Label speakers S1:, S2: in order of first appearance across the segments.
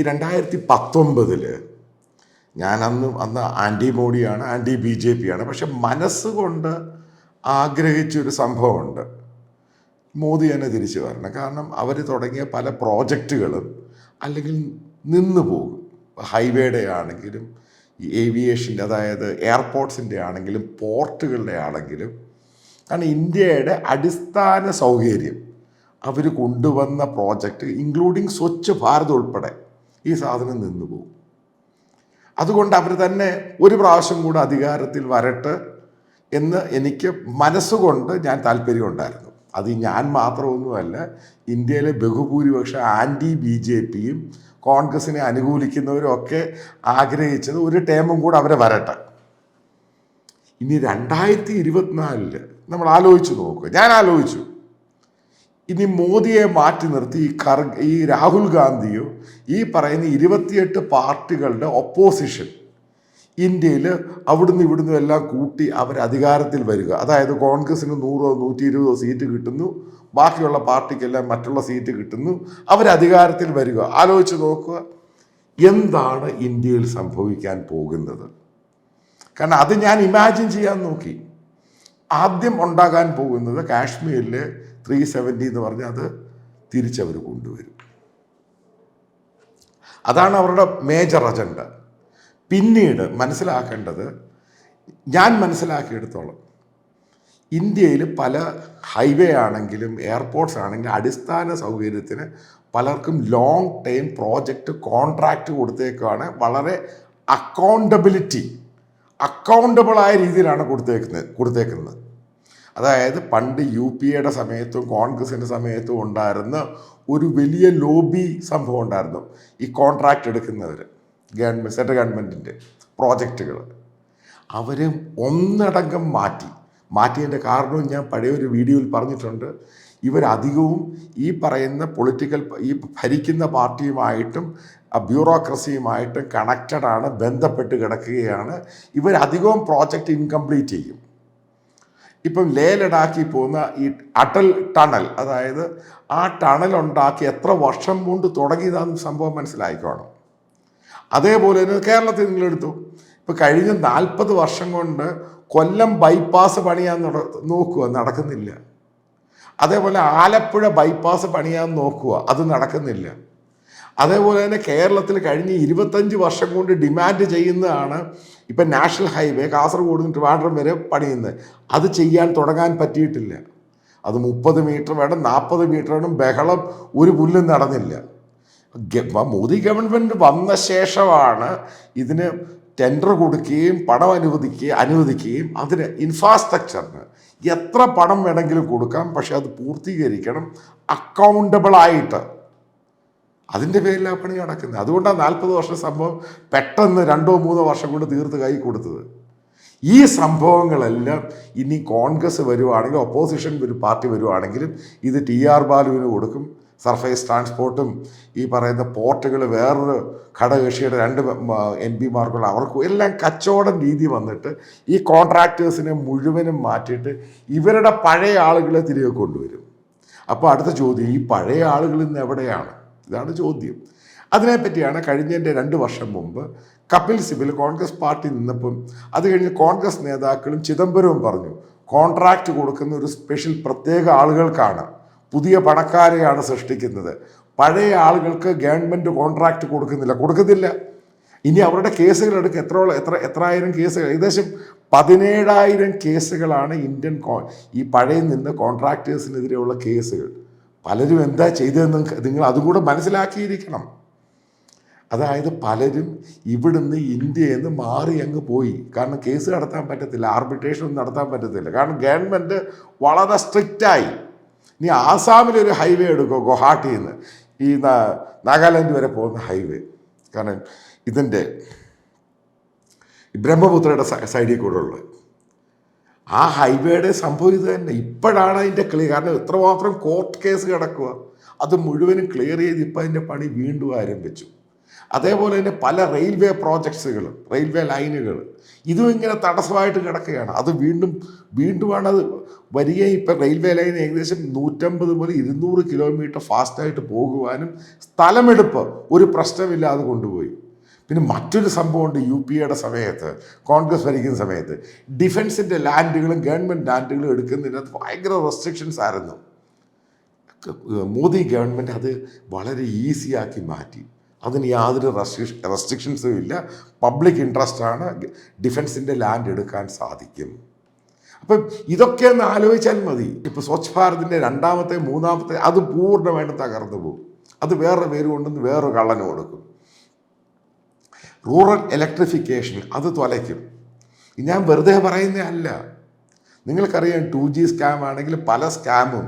S1: ഈ രണ്ടായിരത്തി പത്തൊമ്പതിൽ ഞാൻ അന്ന് അന്ന് ആന്റി മോഡിയാണ് ആന്റി ബി ജെ പി ആണ് പക്ഷെ മനസ്സുകൊണ്ട് ആഗ്രഹിച്ചൊരു സംഭവമുണ്ട്. മോദി തന്നെ തിരിച്ചു വരണം. കാരണം അവർ തുടങ്ങിയ പല പ്രോജക്റ്റുകളും അല്ലെങ്കിൽ നിന്നു പോകും. ഹൈവേയുടെ ആണെങ്കിലും ഈ ഏവിയേഷന്റെ അതായത് എയർപോർട്ട്സിന്റെ ആണെങ്കിലും പോർട്ടുകളുടെ ആണെങ്കിലും കാരണം ഇന്ത്യയുടെ അടിസ്ഥാന സൗകര്യം അവർ കൊണ്ടുവന്ന പ്രോജക്റ്റ് ഇൻക്ലൂഡിങ് സ്വച്ഛ് ഭാരത് ഉൾപ്പെടെ ഈ സാധനം നിന്നു പോകും. അതുകൊണ്ട് അവർ തന്നെ ഒരു പ്രാവശ്യം കൂടെ അധികാരത്തിൽ വരട്ടെ എന്ന് എനിക്ക് മനസ്സുകൊണ്ട് ഞാൻ താല്പര്യമുണ്ടായിരുന്നു അത് ഞാൻ മാത്രമൊന്നുമല്ല ഇന്ത്യയിലെ ബഹുഭൂരിപക്ഷം ആന്റി ബി ജെ പിയും കോൺഗ്രസിനെ അനുകൂലിക്കുന്നവരും ഒക്കെ ആഗ്രഹിച്ചത് ഒരു ടേമും കൂടെ അവരെ വരട്ടെ. ഇനി രണ്ടായിരത്തി ഇരുപത്തിനാലിൽ നമ്മൾ ആലോചിച്ച് നോക്കുക ഞാൻ ആലോചിച്ചു. ഇനി മോദിയെ മാറ്റി നിർത്തി ഈ കർ ഈ രാഹുൽ ഗാന്ധിയോ ഈ പറയുന്ന ഇരുപത്തിയെട്ട് പാർട്ടികളുടെ ഒപ്പോസിഷൻ ഇന്ത്യയിൽ അവിടുന്ന് ഇവിടുന്ന് എല്ലാം കൂട്ടി അവർ അധികാരത്തിൽ വരിക. അതായത് കോൺഗ്രസിന് നൂറോ നൂറ്റി ഇരുപതോ സീറ്റ് കിട്ടുന്നു. ബാക്കിയുള്ള പാർട്ടിക്കെല്ലാം മറ്റുള്ള സീറ്റ് കിട്ടുന്നു. അവർ അധികാരത്തിൽ വരിക. ആലോചിച്ച് നോക്കുക എന്താണ് ഇന്ത്യയിൽ സംഭവിക്കാൻ പോകുന്നത്? കാരണം അത് ഞാൻ ഇമാജിൻ ചെയ്യാൻ നോക്കി. ആദ്യം ഉണ്ടാകാൻ പോകുന്നത് കാശ്മീരിൽ ത്രീ സെവന്റി എന്ന് പറഞ്ഞാൽ അത് തിരിച്ചവർ കൊണ്ടുവരും. അതാണ് അവരുടെ മേജർ അജണ്ട പിന്നീട് മനസ്സിലാക്കേണ്ടത് ഞാൻ മനസ്സിലാക്കിയെടുത്തോളം ഇന്ത്യയിൽ പല ഹൈവേ ആണെങ്കിലും എയർപോർട്ട്സ് ആണെങ്കിലും അടിസ്ഥാന സൗകര്യത്തിന് പലർക്കും ലോങ് ടൈം പ്രോജക്റ്റ് കോൺട്രാക്റ്റ് കൊടുത്തേക്കാണ് വളരെ അക്കൗണ്ടബിലിറ്റി അക്കൗണ്ടബിളായ രീതിയിലാണ് കൊടുത്തേക്കുന്നത് കൊടുത്തേക്കുന്നത്. അതായത് പണ്ട് യു പി എയുടെ സമയത്തും കോൺഗ്രസിന്റെ സമയത്തും ഉണ്ടായിരുന്ന ഒരു വലിയ ലോബി സംഭവം ഉണ്ടായിരുന്നു. ഈ കോൺട്രാക്റ്റ് എടുക്കുന്നവർ ഗവൺമെന്റ് സെൻട്രൽ ഗവൺമെന്റിന്റെ പ്രോജക്റ്റുകൾ അവർ ഒന്നടങ്കം മാറ്റി. മാറ്റിയതിന്റെ കാരണവും ഞാൻ പഴയ ഒരു വീഡിയോയിൽ പറഞ്ഞിട്ടുണ്ട്. ഇവരധികവും ഈ പറയുന്ന പൊളിറ്റിക്കൽ ഈ ഭരിക്കുന്ന പാർട്ടിയുമായിട്ടും ബ്യൂറോക്രസിയുമായിട്ടും കണക്റ്റഡാണ് ബന്ധപ്പെട്ട് കിടക്കുകയാണ്. ഇവരധികവും പ്രോജക്റ്റ് ഇൻകംപ്ലീറ്റ് ചെയ്യും. ഇപ്പം ലേ ലഡാക്കിൽ പോകുന്ന ഈ അടൽ ടണൽ അതായത് ആ ടണൽ ഉണ്ടാക്കി എത്ര വർഷം കൊണ്ട് തുടങ്ങിയതാണെന്ന് സംഭവം മനസ്സിലായിക്കോണം. അതേപോലെ തന്നെ കേരളത്തിൽ നിങ്ങളെടുത്തു. ഇപ്പം കഴിഞ്ഞ നാൽപ്പത് വർഷം കൊണ്ട് കൊല്ലം ബൈപ്പാസ് പണിയാൻ നോക്കുക നടക്കുന്നില്ല. അതേപോലെ ആലപ്പുഴ ബൈപ്പാസ് പണിയാൻ നോക്കുക അത് നടക്കുന്നില്ല. അതേപോലെ തന്നെ കേരളത്തിൽ കഴിഞ്ഞ ഇരുപത്തഞ്ച് വർഷം കൊണ്ട് ഡിമാൻഡ് ചെയ്യുന്നതാണ് ഇപ്പം നാഷണൽ ഹൈവേ കാസർഗോഡ് നിന്ന് ട്രിവാൻഡ്രം വരെ പണിയുന്നത്. അത് ചെയ്യാൻ തുടങ്ങാൻ പറ്റിയിട്ടില്ല. അത് മുപ്പത് മീറ്റർ വേണം നാൽപ്പത് മീറ്റർ വേണം ബഹളം ഒരു പുല്ലും നടന്നില്ല. മോദി ഗവൺമെന്റ് വന്ന ശേഷമാണ് ഇതിന് ടെൻഡർ കൊടുക്കുകയും പണം അനുവദിക്കുകയും അനുവദിക്കുകയും അതിന് ഇൻഫ്രാസ്ട്രക്ചറിന് എത്ര പണം വേണമെങ്കിലും കൊടുക്കാം പക്ഷെ അത് പൂർത്തീകരിക്കണം അക്കൗണ്ടബിളായിട്ട് അതിന്റെ പേരിലാണ് പണി നടക്കുന്നത്. അതുകൊണ്ടാണ് നാൽപ്പത് വർഷം സംഭവം പെട്ടെന്ന് രണ്ടോ മൂന്നോ വർഷം കൊണ്ട് തീർത്ത് കൈ കൊടുത്തത്. ഈ സംഭവങ്ങളെല്ലാം ഇനി കോൺഗ്രസ് വരുവാണെങ്കിൽ ഒപ്പോസിഷൻ ഒരു പാർട്ടി വരുവാണെങ്കിലും ഇത് ടി ആർ ബാലുവിന് കൊടുക്കും. സർഫേസ് ട്രാൻസ്പോർട്ടും ഈ പറയുന്ന പോർട്ടുകൾ വേറൊരു ഘടകകക്ഷിയുടെ രണ്ട് എം പിമാർക്കുള്ള അവർക്കും എല്ലാം കച്ചവടം രീതി വന്നിട്ട് ഈ കോൺട്രാക്ടേഴ്സിനെ മുഴുവനും മാറ്റിയിട്ട് ഇവരുടെ പഴയ ആളുകളെ തിരികെ കൊണ്ടുവരും. അപ്പോൾ അടുത്ത ചോദ്യം ഈ പഴയ ആളുകൾ ഇന്ന് എവിടെയാണ്? ഇതാണ് ചോദ്യം. അതിനെപ്പറ്റിയാണ് കഴിഞ്ഞതിന്റെ രണ്ട് വർഷം മുമ്പ് കപിൽ സിബിൽ കോൺഗ്രസ് പാർട്ടി നിന്നപ്പം അത് കഴിഞ്ഞ് കോൺഗ്രസ് നേതാക്കളും ചിദംബരവും പറഞ്ഞു കോൺട്രാക്റ്റ് കൊടുക്കുന്ന ഒരു സ്പെഷ്യൽ പ്രത്യേക ആളുകൾക്കാണ്. പുതിയ പണക്കാരെയാണ് സൃഷ്ടിക്കുന്നത്. പഴയ ആളുകൾക്ക് ഗവൺമെന്റ് കോൺട്രാക്റ്റ് കൊടുക്കുന്നില്ല. കൊടുക്കുന്നില്ല. ഇനി അവരുടെ കേസുകൾ എടുക്കുക എത്ര എത്ര എത്രായിരം കേസുകൾ? ഏകദേശം പതിനേഴായിരം കേസുകളാണ് ഇന്ത്യൻ ഈ പഴയ നിന്ന് കോൺട്രാക്ടേഴ്സിനെതിരെയുള്ള കേസുകൾ. പലരും എന്താ ചെയ്തതെന്ന് നിങ്ങൾ അതുകൂടെ മനസ്സിലാക്കിയിരിക്കണം. അതായത് പലരും ഇവിടുന്ന് ഇന്ത്യയിൽ നിന്ന് മാറി അങ്ങ് പോയി. കാരണം കേസ് നടത്താൻ പറ്റത്തില്ല ആർബിട്രേഷൻ ഒന്നും നടത്താൻ പറ്റത്തില്ല. കാരണം ഗവൺമെന്റ് വളരെ സ്ട്രിക്റ്റായി. ഇനി ആസാമിലൊരു ഹൈവേ എടുക്കുക ഗുവാഹട്ടിയിൽ നിന്ന് ഈ നാഗാലാൻഡ് വരെ പോകുന്ന ഹൈവേ. കാരണം ഇതിന്റെ ബ്രഹ്മപുത്രയുടെ സൈഡിൽ കൂടെ ഉള്ളത്. ആ ഹൈവേയുടെ സംഭവം ഇത് തന്നെ. ഇപ്പോഴാണ് അതിന്റെ ക്ലിയർ കാരണം എത്രമാത്രം കോർട്ട് കേസ് കിടക്കുക. അത് മുഴുവനും ക്ലിയർ ചെയ്ത് ഇപ്പം അതിന്റെ പണി വീണ്ടും ആരംഭിച്ചു. അതേപോലെ തന്നെ പല റെയിൽവേ പ്രോജക്ട്സുകൾ റെയിൽവേ ലൈനുകൾ ഇതും ഇങ്ങനെ തടസ്സമായിട്ട് കിടക്കുകയാണ്. അത് വീണ്ടും വീണ്ടുമാണ് അത് വരികയും ഇപ്പം റെയിൽവേ ലൈൻ ഏകദേശം നൂറ്റമ്പത് മുതൽ ഇരുന്നൂറ് കിലോമീറ്റർ ഫാസ്റ്റായിട്ട് പോകുവാനും സ്ഥലമെടുപ്പ് ഒരു പ്രശ്നമില്ലാതെ കൊണ്ടുപോയി. പിന്നെ മറ്റൊരു സംഭവമുണ്ട് യു പി എയുടെ സമയത്ത് കോൺഗ്രസ് ഭരിക്കുന്ന സമയത്ത്. ഡിഫൻസിന്റെ ലാൻഡുകളും ഗവൺമെന്റ് ലാൻഡുകളും എടുക്കുന്നതിനകത്ത് ഭയങ്കര റെസ്ട്രിക്ഷൻസ് ആയിരുന്നു. മോദി ഗവൺമെന്റ് അത് വളരെ ഈസിയാക്കി മാറ്റി. അതിന് യാതൊരു റെസ്ട്രിക്ഷ റെസ്ട്രിക്ഷൻസും ഇല്ല. പബ്ലിക് ഇൻട്രസ്റ്റാണ് ഡിഫൻസിന്റെ ലാൻഡ് എടുക്കാൻ സാധിക്കും. അപ്പം ഇതൊക്കെ ഒന്ന് ആലോചിച്ചാൽ മതി. ഇപ്പോൾ സ്വച്ഛ് ഭാരതിന്റെ രണ്ടാമത്തെ മൂന്നാമത്തെ അത് പൂർണമായിട്ട് തകർന്നു പോകും. അത് വേറെ പേര് കൊണ്ടുവന്ന് വേറൊരു കള്ളന് കൊടുക്കും. റൂറൽ ഇലക്ട്രിഫിക്കേഷൻ അത് തൊലയ്ക്കും ഞാൻ വെറുതെ പറയുന്നതല്ല നിങ്ങൾക്കറിയാം ടു ജി സ്കാം ആണെങ്കിൽ പല സ്കാമും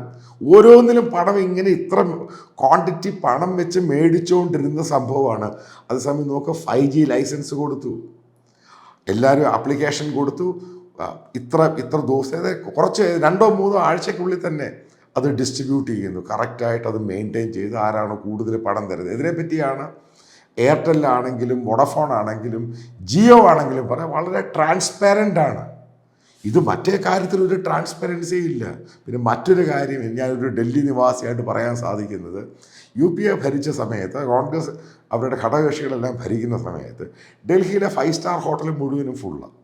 S1: ഓരോന്നിലും പണം ഇങ്ങനെ ഇത്ര ക്വാണ്ടിറ്റി പണം വെച്ച് മേടിച്ചുകൊണ്ടിരുന്ന സംഭവമാണ്. അതേസമയം നോക്കുക ഫൈവ് ജി ലൈസൻസ് കൊടുത്തു. എല്ലാവരും ആപ്ലിക്കേഷൻ കൊടുത്തു. ഇത്ര ഇത്ര ദിവസം കുറച്ച് രണ്ടോ മൂന്നോ ആഴ്ചക്കുള്ളിൽ തന്നെ അത് ഡിസ്ട്രിബ്യൂട്ട് ചെയ്യുന്നു. കറക്റ്റായിട്ട് അത് മെയിന്റെയിൻ ചെയ്ത് ആരാണോ കൂടുതൽ പണം തരുന്നത്. ഇതിനെപ്പറ്റിയാണ് എയർടെല്ലാണെങ്കിലും വൊഡഫോൺ ആണെങ്കിലും ജിയോ ആണെങ്കിലും പറയാം വളരെ ട്രാൻസ്പാരന്റ് ആണ്. ഇത് മറ്റേ കാര്യത്തിൽ ഒരു ട്രാൻസ്പെറൻസി ഇല്ല. പിന്നെ മറ്റൊരു കാര്യം ഞാനൊരു ഡൽഹി നിവാസിയായിട്ട് പറയാൻ സാധിക്കുന്നത് യു പി എ ഭരിച്ച സമയത്ത് കോൺഗ്രസ് അവരുടെ ഘടകകക്ഷികളെല്ലാം ഭരിക്കുന്ന സമയത്ത് ഡൽഹിയിലെ ഫൈവ് സ്റ്റാർ ഹോട്ടൽ മുഴുവനും ഫുള്ളാണ്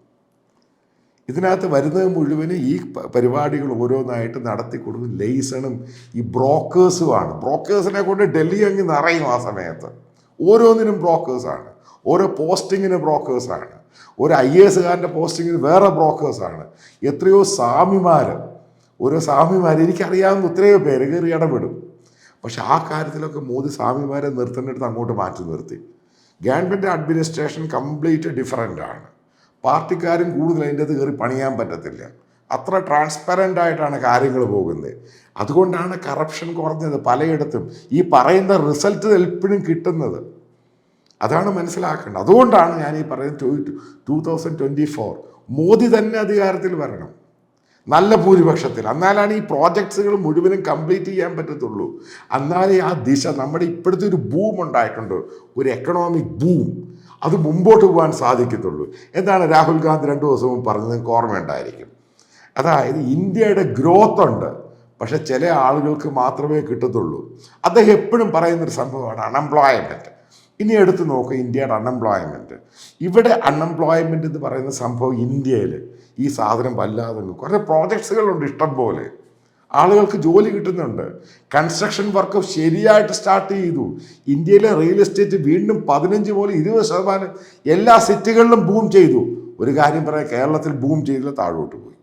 S1: ഇതിനകത്ത് വരുന്നത് മുഴുവനും ഈ പരിപാടികൾ ഓരോന്നായിട്ട് നടത്തി കൊടുക്കും ലേസണും ഈ ബ്രോക്കേഴ്സുമാണ് ബ്രോക്കേഴ്സിനെ കൊണ്ട് ഡൽഹി അങ്ങ് നിറയും ആ സമയത്ത്. ഓരോന്നിനും ബ്രോക്കേഴ്സാണ് ഓരോ പോസ്റ്റിങ്ങിന് ബ്രോക്കേഴ്സാണ് ഒരു ഐ എ എസുകാരന്റെ പോസ്റ്റിങ്ങിന് വേറെ ബ്രോക്കേഴ്സാണ് എത്രയോ സ്വാമിമാർ ഓരോ സ്വാമിമാർ എനിക്കറിയാവുന്ന എത്രയോ പേര് കയറി ഇടപെടും. പക്ഷെ ആ കാര്യത്തിലൊക്കെ മോദി സ്വാമിമാരെ നിർത്തേണ്ടിടത്ത് അങ്ങോട്ട് മാറ്റി നിർത്തി. ഗവൺമെന്റ് അഡ്മിനിസ്ട്രേഷൻ കംപ്ലീറ്റ് ഡിഫറന്റ് ആണ്. പാർട്ടിക്കാരും കൂടുതൽ അതിന്റെ അത് കയറി പണിയാൻ പറ്റത്തില്ല. അത്ര ട്രാൻസ്പെറന്റ് ആയിട്ടാണ് കാര്യങ്ങൾ പോകുന്നത്. അതുകൊണ്ടാണ് കറപ്ഷൻ കുറഞ്ഞത് പലയിടത്തും. ഈ പറയുന്ന റിസൾട്ട് എപ്പോഴും കിട്ടുന്നത്. അതാണ് മനസ്സിലാക്കേണ്ടത്. അതുകൊണ്ടാണ് ഞാൻ ഈ പറയുന്നത് two thousand twenty four Modi തന്നെ അധികാരത്തിൽ വരണം. നല്ല ഭൂരിപക്ഷത്തിൽ. എന്നാലാണ് ഈ പ്രോജക്ട്സുകൾ മുഴുവനും കംപ്ലീറ്റ് ചെയ്യാൻ പറ്റത്തുള്ളൂ. എന്നാലേ ആ ദിശ നമ്മുടെ ഇപ്പോഴത്തെ ഒരു ബൂം ഉണ്ടായിട്ടുണ്ട്. ഒരു എക്കണോമിക് ബൂം അത് മുമ്പോട്ട് പോകാൻ സാധിക്കത്തുള്ളൂ. എന്താണ് രാഹുൽ ഗാന്ധി രണ്ടു ദിവസവും പറഞ്ഞത്? നിങ്ങൾക്ക് ഓർമ്മയുണ്ടായിരിക്കും. അതായത് ഇന്ത്യയുടെ ഗ്രോത്ത് ഉണ്ട്. പക്ഷെ ചില ആളുകൾക്ക് മാത്രമേ കിട്ടത്തുള്ളൂ. അദ്ദേഹം എപ്പോഴും പറയുന്നൊരു സംഭവമാണ് അൺഎംപ്ലോയ്മെന്റ് ഇനി എടുത്തു നോക്കുക ഇന്ത്യയുടെ അൺഎംപ്ലോയ്മെന്റ് ഇവിടെ അൺഎംപ്ലോയ്മെന്റ് എന്ന് പറയുന്ന സംഭവം ഇന്ത്യയിൽ ഈ സാധനം വല്ലാതെ. കുറേ പ്രോജക്ട്സുകളുണ്ട് ഇഷ്ടം പോലെ. ആളുകൾക്ക് ജോലി കിട്ടുന്നുണ്ട്. കൺസ്ട്രക്ഷൻ വർക്ക് ശരിയായിട്ട് സ്റ്റാർട്ട് ചെയ്തു. ഇന്ത്യയിലെ റിയൽ എസ്റ്റേറ്റ് വീണ്ടും പതിനഞ്ച് പോലെ ഇരുപത് ശതമാനം എല്ലാ സിറ്റികളിലും ബൂം ചെയ്തു. ഒരു കാര്യം പറയാം കേരളത്തിൽ ബൂം ചെയ്തില്ല താഴോട്ട് പോയി.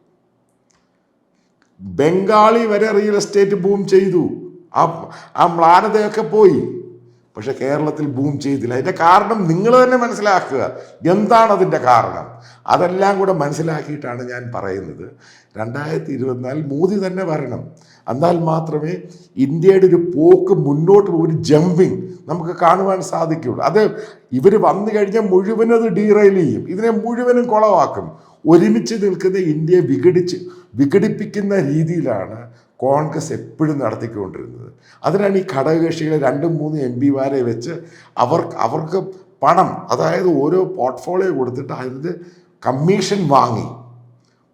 S1: ബംഗാളി വരെ റിയൽ എസ്റ്റേറ്റ് ബൂം ചെയ്തു. ആ ആ മ്ലാനതയൊക്കെ പോയി. പക്ഷെ കേരളത്തിൽ ബൂം ചെയ്തില്ല. അതിന്റെ കാരണം നിങ്ങൾ തന്നെ മനസ്സിലാക്കുക. എന്താണ് അതിന്റെ കാരണം? അതെല്ലാം കൂടെ മനസ്സിലാക്കിയിട്ടാണ് ഞാൻ പറയുന്നത്. രണ്ടായിരത്തി ഇരുപത്തിനാലിൽ മോദി തന്നെ വരണം. എന്നാൽ മാത്രമേ ഇന്ത്യയുടെ ഒരു പോക്ക് മുന്നോട്ട് ഒരു ജമ്പിങ് നമുക്ക് കാണുവാൻ സാധിക്കുകയുള്ളൂ. അത് ഇവർ വന്നു കഴിഞ്ഞാൽ മുഴുവനും അത് ഡീറെയിൽ ചെയ്യും. ഇതിനെ മുഴുവനും കുളവാക്കും. ഒരുമിച്ച് നിൽക്കുന്ന ഇന്ത്യയെ വിഘടിച്ച് വിഘടിപ്പിക്കുന്ന രീതിയിലാണ് കോൺഗ്രസ് എപ്പോഴും നടത്തിക്കൊണ്ടിരുന്നത്. അതിനാണ് ഈ ഘടകകക്ഷികളെ രണ്ടും മൂന്നും എം പിമാരെ വെച്ച് അവർ അവർക്ക് പണം അതായത് ഓരോ പോർട്ട്ഫോളിയോ കൊടുത്തിട്ട് അതിന്റെ കമ്മീഷൻ വാങ്ങി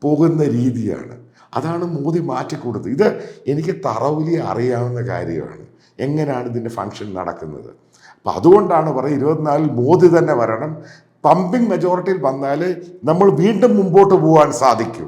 S1: പോകുന്ന രീതിയാണ്. അതാണ് മോദി മാറ്റിക്കൊടുത്തത്. ഇത് എനിക്ക് തറവിലി അറിയാവുന്ന കാര്യമാണ്. എങ്ങനെയാണ് ഇതിന്റെ ഫങ്ഷൻ നടക്കുന്നത്? അപ്പം അതുകൊണ്ടാണ് പറയുന്നത് ഇരുപത്തിനാലിൽ മോദി തന്നെ വരണം പമ്പിങ് മെജോറിറ്റിയിൽ വന്നാൽ നമ്മൾ വീണ്ടും മുമ്പോട്ട് പോകാൻ സാധിക്കൂ.